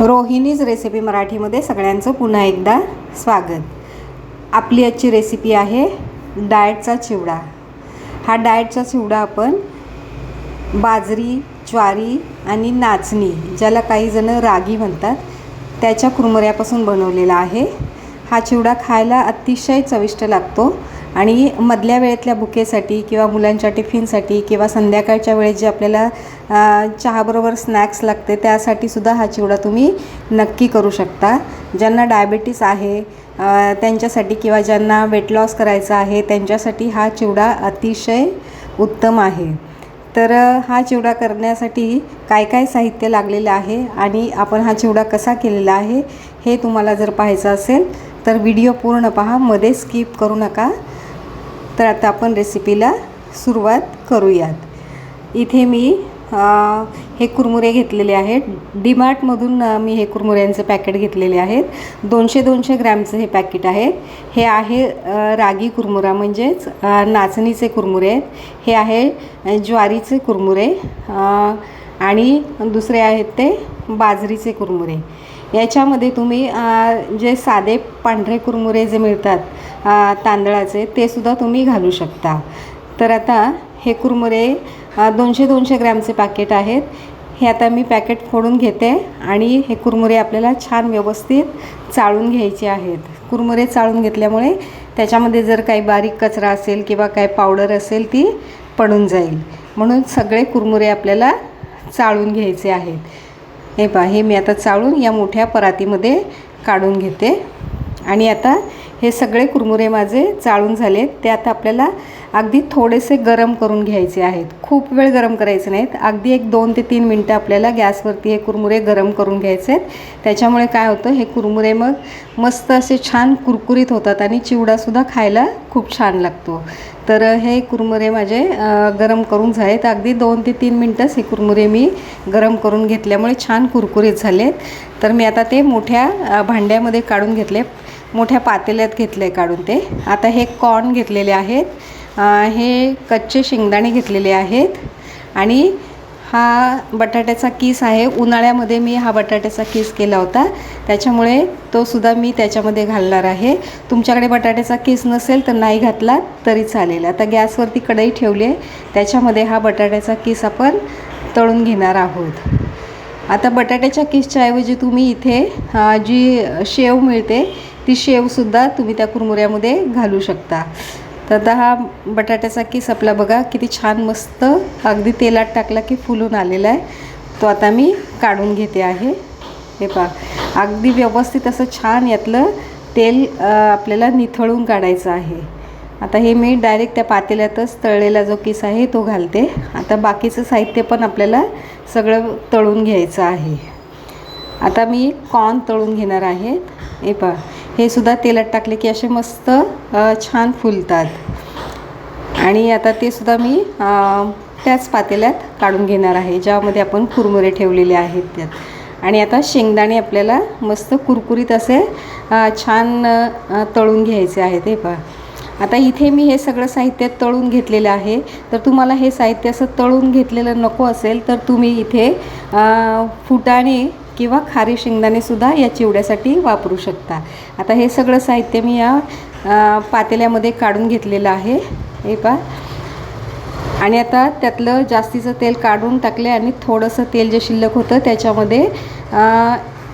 Rohini's recipe मराठीमध्ये सगळ्यांचं पुन्हा एकदा स्वागत. आपली आजची रेसिपी आहे डाएटचा चिवडा. हा डाएटचा चिवडा आपण बाजरी ज्वारी आणि नाचणी ज्याला काही जण रागी म्हणतात त्याच्या कुरमुऱ्यापासून बनवलेला आहे. हा चिवडा खायला अतिशय चविष्ट लागतो. आणि मधल्या वेळेतल्या बुकेसाठी किंवा मुलांच्या टिफिनसाठी किंवा संध्याकाळच्या वेळेत जे आपल्याला चहाबरोबर स्नॅक्स लागते त्यासाठी सुद्धा हा चिवडा तुम्ही नक्की करू शकता. ज्यांना डायबेटीस आहे त्यांच्यासाठी किंवा ज्यांना वेट लॉस करायचा आहे त्यांच्यासाठी हा चिवडा अतिशय उत्तम आहे. तर हा चिवडा करण्यासाठी काय काय साहित्य लागलेलं आहे आणि आपण हा चिवडा कसा केलेला आहे हे तुम्हाला जर पाहायचं असेल तर व्हिडिओ पूर्ण पहा मध्ये स्किप करू नका. तर आता आपण रेसिपीला सुरुवात करूयात. इथे मी हे कुरमुरे घेतलेले आहेत. डीमार्टमधून मी हे कुरमुऱ्यांचे पॅकेट घेतलेले आहेत. दोनशे दोनशे ग्रॅमचं हे पॅकेट आहे. हे आहे रागी कुरमुरा म्हणजेच नाचणीचे कुरमुरे. आहेत हे आहे ज्वारीचे कुरमुरे आणि दुसरे आहेत ते बाजरीचे कुरमुरे. याच्यामध्ये तुम्ही जे साधे पांढरे कुरमुरे जे मिळतात तांदळाचे ते सुद्धा तुम्ही घालू शकता. तर आता हे कुरमुरे दोनशे दोनशे ग्रॅमचे पॅकेट आहेत. हे आता मी पॅकेट फोडून घेते आणि हे कुरमुरे आपल्याला छान व्यवस्थित चाळून घ्यायचे आहेत. कुरमुरे चाळून घेतल्यामुळे त्याच्यामध्ये जर काही बारीक कचरा असेल किंवा काही पावडर असेल ती पडून जाईल. म्हणून सगळे कुरमुरे आपल्याला चाळून घ्यायचे आहेत. हे पहा हे मी आता चाळून या मोठ्या परातीमध्ये काढून घेते. आणि आता हे सगळे कुरमुरे माझे चाळून झालेत. ते आता आपल्याला अगदी थोडेसे गरम करून घ्यायचे आहेत. खूप वेळ गरम करायचे नाहीत. अगदी एक दोन ते तीन मिनटं आपल्याला गॅसवरती हे कुरमुरे गरम करून घ्यायचे आहेत. त्याच्यामुळे काय होतं हे कुरमुरे मग मस्त असे छान कुरकुरीत होतात आणि चिवडासुद्धा खायला खूप छान लागतो. तर हे कुरमुरे माझे गरम करून झालेत. अगदी दोन ते तीन मिनटंच हे कुरमुरे मी गरम करून घेतल्यामुळे छान कुरकुरीत झालेत. तर मी आता ते मोठ्या भांड्यामध्ये काढून घेतले. मोठ्या पातेल्यात घेतले काढून ते. आता हे कॉर्न घेतलेले आहेत. हे कच्चे शेंगदाणे घेतलेले आहेत. आणि हा बटाट्याचा किस आहे. उन्हाळ्यामध्ये मी हा बटाट्याचा किस केला होता. त्याच्यामुळे तो सुद्धा मी त्याच्यामध्ये घालणार आहे. तुमच्याकडे बटाट्याचा किस नसेल तर नाही घातला तरी चालेल. आता गॅसवरती कढई ठेवली आहे. त्याच्यामध्ये हा बटाट्याचा किस आपण तळून घेणार आहोत. आता बटाट्याच्या किसच्या ऐवजी तुम्ही इथे जी शेव मिळते ती शेवसुद्धा तुम्ही त्या कुरमुऱ्यामध्ये घालू शकता. तर आता हा बटाट्याचा किस आपला बघा किती छान मस्त अगदी तेलात टाकला की फुलून आलेला आहे. तो आता मी काढून घेते आहे. हे पहा अगदी व्यवस्थित असं छान यातलं तेल आपल्याला निथळून काढायचं आहे. आता हे मी डायरेक्ट त्या पातेल्यातच तळलेला जो किस आहे तो घालते. आता बाकीचं साहित्य पण आपल्याला सगळं तळून घ्यायचं आहे. आता मी कॉर्न तळून घेणार आहे. हे पहा हे सुद्धा तेलात टाकले की असे मस्त छान फुलतात. आणि आता ते सुद्धा मी त्याच पातेल्यात काढून घेणार आहे ज्यामध्ये आपण कुरमुरे ठेवलेले आहेत त्यात. आणि आता शेंगदाणे आपल्याला मस्त कुरकुरीत असे छान तळून घ्यायचे आहेत हे पहा. आता इथे मी हे सगळं साहित्य तळून घेतलेलं आहे. तर तुम्हाला हे साहित्य असं तळून घेतलेलं नको असेल तर तुम्ही इथे फुटाणे किंवा खारी शेंगदाणेसुद्धा या चिवड्यासाठी वापरू शकता. आता हे सगळं साहित्य मी या पातेल्यामध्ये काढून घेतलेलं आहे. हे पा आणि आता त्यातलं जास्तीचं तेल काढून टाकले आणि थोडंसं तेल जे शिल्लक होतं त्याच्यामध्ये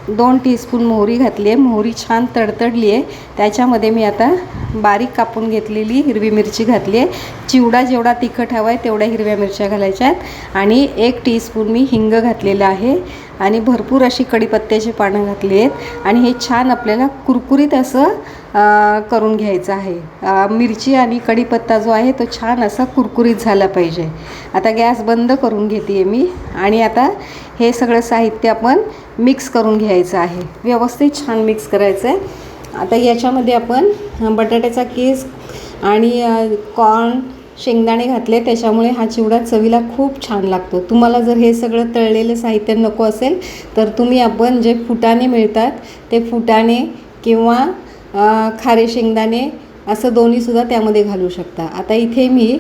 दोन टीस्पून मोहरी घातली आहे. मोहरी छान तडतडली आहे. त्याच्यामध्ये मी आता बारीक कापून घेतलेली हिरवी मिरची घातली आहे. चिवडा जेवढा तिखट हवा आहे तेवढ्या हिरव्या मिरच्या घालायच्या आहेत आणि एक टीस्पून मी हिंग घातलेलं आहे. आणि भरपूर अशी कढीपत्त्याची पानं घातली आहेत. आणि हे छान आपल्याला कुरकुरीत असं करून घ्यायचं आहे. मिरची आणि कढीपत्ता जो आहे तो छान असा कुरकुरीत झाला पाहिजे. आता गॅस बंद करून घेते आहे मी आणि आता हे सगळं साहित्य आपण मिक्स करून घ्यायचं आहे. व्यवस्थित छान मिक्स करायचं आहे. आता याच्यामध्ये आपण बटाट्याचा केस आणि कॉर्न शेंगदाणे घातले त्याच्यामुळे हा चिवडा चवीला खूप छान लागतो. तुम्हाला जर हे सगळं तळलेलं साहित्य नको असेल तर तुम्ही आपण जे फुटाणे मिळतात ते फुटाणे किंवा खारे शेंगदाणे असं दोन्हीसुद्धा त्यामध्ये घालू शकता. आता इथे मी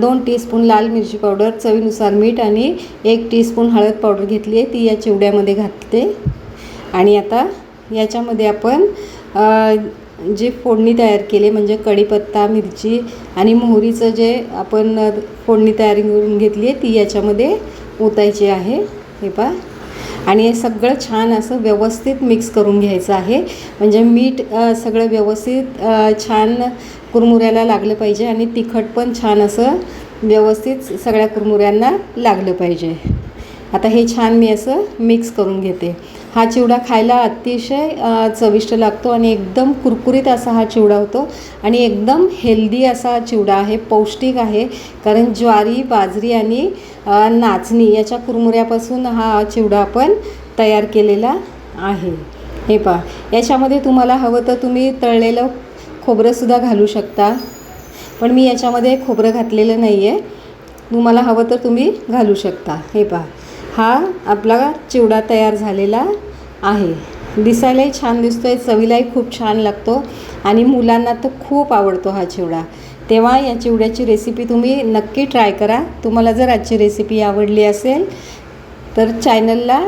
दोन टीस्पून लाल मिरची पावडर चवीनुसार मीठ आणि एक टीस्पून हळद पावडर घेतली आहे ती या चिवड्यामध्ये घातते आणि आता याच्यामध्ये आपण जे फोडणी तयार केली म्हणजे कढीपत्ता मिरची आणि मोहरीचं जे आपण फोडणी तयारी करून घेतली आहे ती याच्यामध्ये ओतायची आहे. हे पहा. आणि हे सगळं छान असं व्यवस्थित मिक्स करून घ्यायचं आहे. म्हणजे मीठ सगळं व्यवस्थित छान कुरमुऱ्याला लागलं पाहिजे आणि तिखट पण छान असं व्यवस्थित सगळ्या कुरमुऱ्यांना लागलं पाहिजे. आता हे छान मी असं मिक्स करून घेते. हा चिवडा खायला अतिशय चविष्ट लागतो आणि एकदम कुरकुरीत असा हा चिवडा होतो. आणि एकदम हेल्दी असा चिवडा आहे पौष्टिक आहे. कारण ज्वारी बाजरी आणि नाचणी याच्या कुरमुऱ्यापासून हा चिवडा आपण तयार केलेला आहे. हे पहा याच्यामध्ये तुम्हाला हवं तर तुम्ही तळलेलं खोबरंसुद्धा घालू शकता. पण मी याच्यामध्ये खोबरं घातलेलं नाही आहे तुम्हाला हवं तर तुम्ही घालू शकता. हे पहा हा आपला चिवडा तयार झालेला आहे. दिसायलाही छान दिसतो आहे चवीलाही खूप छान लागतो आणि मुलांना तर खूप आवडतो हा चिवडा. तेव्हा या चिवड्याची रेसिपी तुम्ही नक्की ट्राय करा. तुम्हाला जर आजची रेसिपी आवडली असेल तर चॅनलला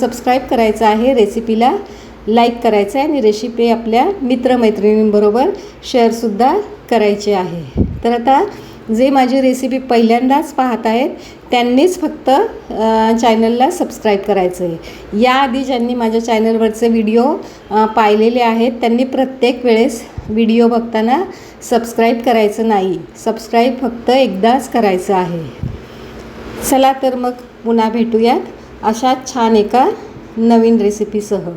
सबस्क्राईब करायचं आहे रेसिपीला लाईक करायचं आहे आणि रेसिपी आपल्या मित्रमैत्रिणींबरोबर शेअरसुद्धा करायची आहे. तर आता जे माझी रेसिपी पहिल्यांदाच पाहत आहेत त्यांनीच फक्त चॅनलला सबस्क्राईब करायचं आहे याआधी ज्यांनी माझ्या चॅनलवरचे व्हिडिओ पाहिलेले आहेत त्यांनी प्रत्येक वेळेस व्हिडिओ बघताना सबस्क्राईब करायचं नाही. सबस्क्राईब फक्त एकदाच करायचं आहे. चला तर मग पुन्हा भेटूयात अशा छान एका नवीन रेसिपीसह